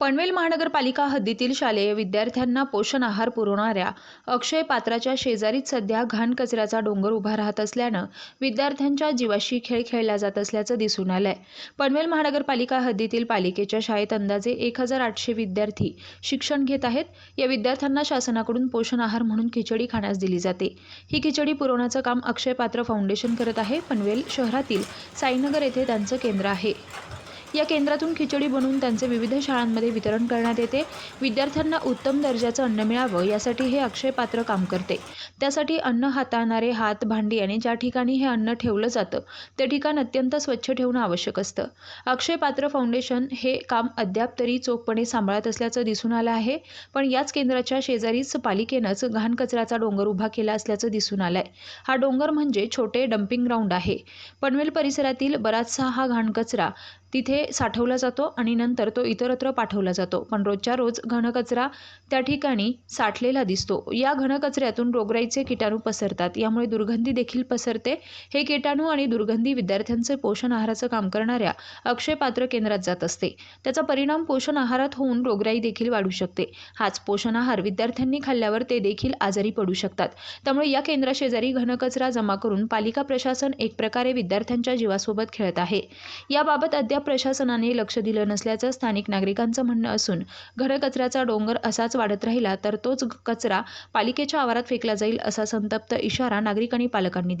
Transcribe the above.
पनवेल महानगरपालिका हद्दीतील शालेय विद्यार्थ्यांना पोषण आहार पुरवणाऱ्या अक्षय पात्राच्या शेजारीच सध्या घाण कचऱ्याचा डोंगर उभा राहत असल्यानं विद्यार्थ्यांच्या जीवाशी खेळ खेळला जात असल्याचं दिसून आलंय. पनवेल महानगरपालिका हद्दीतील पालिकेच्या शाळेत अंदाजे एक हजार आठशे विद्यार्थी शिक्षण घेत आहेत. या विद्यार्थ्यांना शासनाकडून पोषण आहार म्हणून खिचडी खाण्यास दिली जाते. ही खिचडी पुरवण्याचं काम अक्षय पात्र फाउंडेशन करत आहे. पनवेल शहरातील साईनगर येथे त्यांचं केंद्र आहे. या केंद्रातून खिचडी बनवून त्यांचे विविध शाळांमध्ये वितरण करण्यात येते. विद्यार्थ्यांना उत्तम दर्जाचं अन्न मिळावं यासाठी हे अक्षयपात्र काम करते. त्यासाठी अन्न हाताळणारे हात भांडी आणि ज्या ठिकाणी हे अन्न ठेवलं जातं ते ठिकाण अत्यंत स्वच्छ ठेवणं आवश्यक असतं. अक्षयपात्र फाउंडेशन हे काम अद्याप तरी चोखपणे सांभाळत असल्याचं दिसून आलं आहे. पण याच केंद्राच्या शेजारीच पालिकेनंच घाण कचऱ्याचा डोंगर उभा केला असल्याचं दिसून आलंय. हा डोंगर म्हणजे छोटे डम्पिंग ग्राउंड आहे. पनवेल परिसरातील बराचसा हा घाण कचरा तिथे साठवला जातो आणि नंतर तो इतरत्र पाठवला जातो. पण रोजच्या रोज घनकचरा त्या ठिकाणी साठलेला दिसतो. या घनकचऱ्यातून रोगराईचे किटाणू पसरतात. यामुळे दुर्गंधी देखील पसरते. हे किटाणू आणि दुर्गंधी विद्यार्थ्यांचे पोषण आहाराचं काम करणाऱ्या अक्षयपात्र केंद्रात जात असते. त्याचा परिणाम पोषण आहारात होऊन रोगराई देखील वाढू शकते. हाच पोषण आहार विद्यार्थ्यांनी खाल्ल्यावर ते देखील आजारी पडू शकतात. त्यामुळे या केंद्राशेजारी घनकचरा जमा करून पालिका प्रशासन एक प्रकारे विद्यार्थ्यांच्या जीवासोबत खेळत आहे. याबाबत अद्याप प्रशासनाने लक्ष दिलं नसल्याचं स्थानिक नागरिकांचं म्हणणं असून घरकचऱ्याचा डोंगर असाच वाढत राहिला तर तोच कचरा पालिकेच्या आवारात फेकला जाईल असा संतप्त इशारा नागरिक आणि पालकांनी दिला.